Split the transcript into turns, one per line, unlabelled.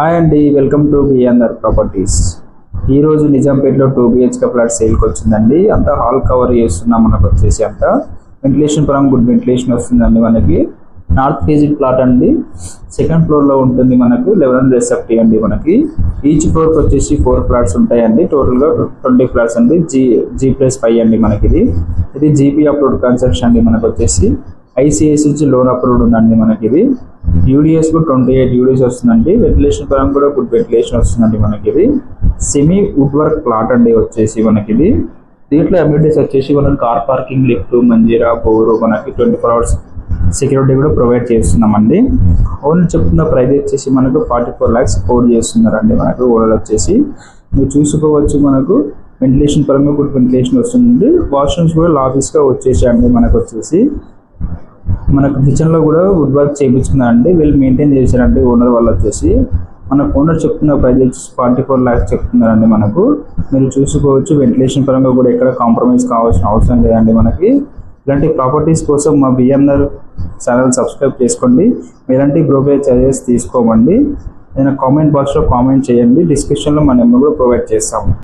Hi అండి welcome to BNR properties ఈరోజు నిజాంపేటలో two BHK flat సేల్కి వచ్చిందండి. అంతా హాల్ కవర్ చేస్తున్నాం మనకు వచ్చేసి అంత. వెంటిలేషన్ పరంగా గుడ్ వెంటిలేషన్ వస్తుందండి మనకి. నార్త్ ఫేజిడ్ ప్లాట్ అండి. సెకండ్ ఫ్లోర్లో ఉంటుంది మనకు లెవెన్ హండ్రెడ్ సెఫ్టీ అండి మనకి. ఈచ్ ఫ్లోర్కి వచ్చేసి ఫోర్ ఫ్లాట్స్ ఉంటాయండి. టోటల్గా ట్వంటీ ఫ్లాట్స్ అండి. జీ జీ ప్లస్ ఫైవ్ అండి మనకి ఇది ఇది జీపీ అప్లోడ్ కన్స్ట్రక్షన్ అండి మనకు వచ్చేసి. ఐసిఐసి నుంచి లోన్ అప్రూవ్డ్ ఉందండి మనకి ఇది యూడిఎస్ కూడా ట్వంటీ ఎయిట్ యూడిఎస్ వస్తుందండి. వెంటిలేషన్ పరంగా కూడా గుడ్ వెంటిలేషన్ వస్తుందండి మనకి ఇది సెమీ వుడ్ వర్క్ ప్లాట్ అండి వచ్చేసి మనకి ఇది దీంట్లో అమ్యూనిటీస్ వచ్చేసి మనం car parking lift Manjira bore మనకి ట్వంటీ ఫోర్ అవర్స్ సెక్యూరిటీ కూడా ప్రొవైడ్ చేస్తున్నామండి. ఓన్ చెప్తున్న ప్రైస్ వచ్చేసి మనకు ఫార్టీ ఫోర్ ల్యాక్స్ కోడ్ చేస్తున్నారండి మనకు ఓడల్ వచ్చేసి. మీరు చూసుకోవచ్చు మనకు వెంటిలేషన్ పరంగా గుడ్ వెంటిలేషన్ వస్తుంది వాష్రూమ్స్ కూడా లాబీస్గా వచ్చేసాయండి మనకు వచ్చేసి. మనకు కిచెన్లో కూడా వుడ్ వర్క్ చేయించుకున్నారండి. వీళ్ళు మెయింటైన్ చేశారండి ఓనర్ వాళ్ళు వచ్చేసి. మనకు ఓనర్ చెప్తున్న ప్రైజ్ వచ్చేసి ఫార్టీ ఫోర్ ల్యాక్స్ చెప్తున్నారండి మనకు. మీరు చూసుకోవచ్చు వెంటిలేషన్ పరంగా కూడా ఎక్కడ కాంప్రమైజ్ కావాల్సిన అవసరం లేదండి మనకి. ఇలాంటి ప్రాపర్టీస్ కోసం మా బిఎంఆర్ ఛానల్ సబ్స్క్రైబ్ చేసుకోండి. మీలాంటి బ్రోకరేజ్ చార్జెస్ తీసుకోమండి. నేను కామెంట్ బాక్స్లో కామెంట్ చేయండి. డిస్క్రిప్షన్లో మా నెంబర్ కూడా ప్రొవైడ్ చేస్తాము.